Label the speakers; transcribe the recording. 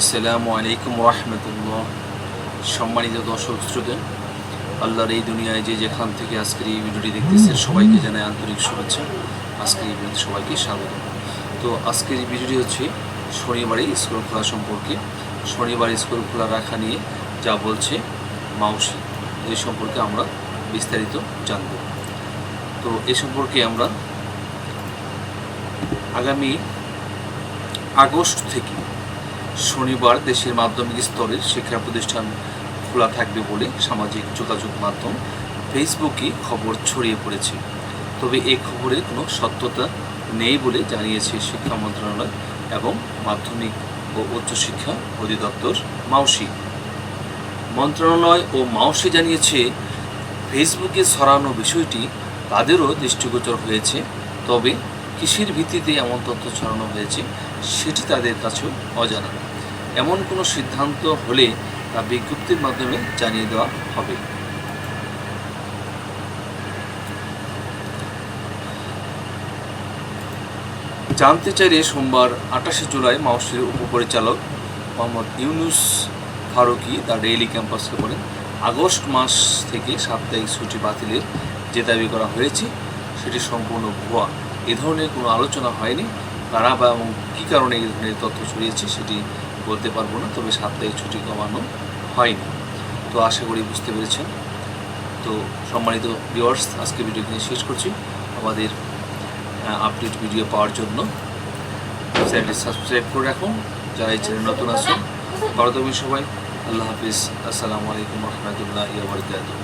Speaker 1: আসসালামু আলাইকুম রহমতুল্লাহ। সম্মানিত দর্শক, শ্রোতা, আল্লাহর এই দুনিয়ায় যে যেখান থেকে আজকের এই ভিডিওটি দেখতেছেন, সবাইকে জানাই আন্তরিক শুভেচ্ছা। আজকের এই ভিডিওতে সবাইকে স্বাগত। তো আজকের এই ভিডিওটি হচ্ছে শনিবারে স্কুল খোলা সম্পর্কে। শনিবার স্কুল খোলা রাখা নিয়ে যা বলছে মাউসি এই সম্পর্কে আমরা বিস্তারিত জানব। তো এ সম্পর্কে আমরা আগামী আগস্ট থেকে শনিবার দেশের মাধ্যমিক স্তরের শিক্ষা প্রতিষ্ঠান খোলা থাকবে বলে সামাজিক যোগাযোগ মাধ্যম ফেসবুকে খবর ছড়িয়ে পড়েছে। তবে এই খবরের কোনো সত্যতা নেই বলে জানিয়েছে শিক্ষা মন্ত্রণালয় এবং মাধ্যমিক ও উচ্চশিক্ষা অধিদপ্তর মাউসি। মন্ত্রণালয় ও মাউসি জানিয়েছে, ফেসবুকে ছড়ানো বিষয়টি তাদেরও দৃষ্টিগোচর হয়েছে, তবে কিসের ভিত্তিতে এমন তথ্য ছড়ানো হয়েছে সেটি তাদের কাছেও অজানা। এমন কোনো সিদ্ধান্ত হলে তা বিজ্ঞপ্তির মাধ্যমে জানিয়ে দেওয়া হবে। জানতে চাইলে সোমবার আঠাশে জুলাই মাউসির উপপরিচালক মোহাম্মদ ইউনুস ফারুকি দ্য ডেইলি ক্যাম্পাসকে বলেন, আগস্ট মাস থেকে সাপ্তাহিক ছুটি বাতিলের যে দাবি করা হয়েছে, সেটি সম্পূর্ণ ভুয়া। এ ধরনের কোনো আলোচনা হয়নি। কারা বা এবং কী কারণে এই তথ্য ছড়িয়েছে সেটি বলতে পারব না, তবে সাপ্তাহিক ছুটি কমানো হয়নি। তো আশা করি বুঝতে পেরেছেন। তো সম্মানিত ভিউয়ার্স আজকে ভিডিও নিয়ে শেষ করছি। আমাদের আপডেট ভিডিও পাওয়ার জন্য চ্যানেলটি সাবস্ক্রাইব করে রাখুন। যারা এই চ্যানেল নতুন আছেন, ভালো সবাই। আল্লাহ হাফিজ। আসসালামু আলাইকুম রহমতুল্লাহ বরকাতুহ।